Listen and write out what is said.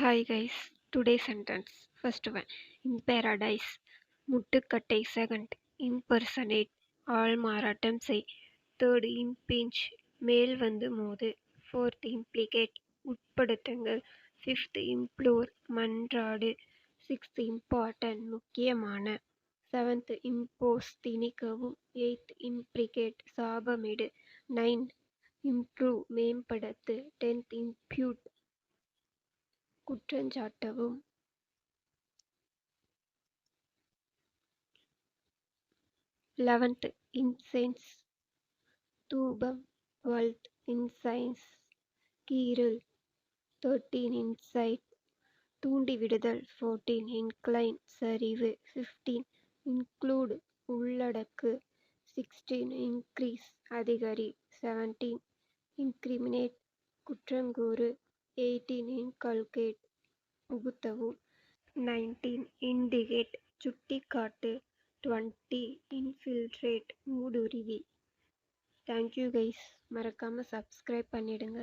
Hi guys today sentence first one in paradise. முட்டுக்கட்டை second impersonate ஆள் மாறாட்டம் செய் தேர்ட் இம்பிஞ்ச் மேல் வந்து மோது ஃபோர்த் இம்ப்ளிகேட் உட்படுத்துங்கள் ஃபிஃப்த் இம்ப்ளோர் மன்றாடு சிக்ஸ்த் இம்பார்ட்டன்ட் முக்கியமான செவன்த் இம்போஸ் திணிக்கவும் எயித் இம்ப்ளிகேட் சாபமிடு நைன் இம்ப்ரூவ் மேம்படுத்து டென்த் இம்ப்யூட் குற்றஞ்சாட்டவும். லெவன்த் இன்சென்ஸ் தூபம் டுவெல்த் இன்சைன்ஸ் கீரல் தேர்ட்டீன் இன்சைட் தூண்டிவிடுதல் ஃபோர்டீன் இன்க்ளைன் சரிவு ஃபிஃப்டீன் இன்க்ளூட் உள்ளடக்கு சிக்ஸ்டீன் இன்க்ரீஸ் அதிகரி செவன்டீன் இன்க்ரிமினேட் குற்றங்கூறு எயிட்டீன் இன்கல்கேட் புகுத்தவும் நைன்டீன் இண்டிகேட் சுட்டிக்காட்டு. டுவெண்ட்டி இன்ஃபில்ட்ரேட் ஊடுருவி தேங்க்யூ கைஸ் மறக்காமல் சப்ஸ்கிரைப் பண்ணிவிடுங்க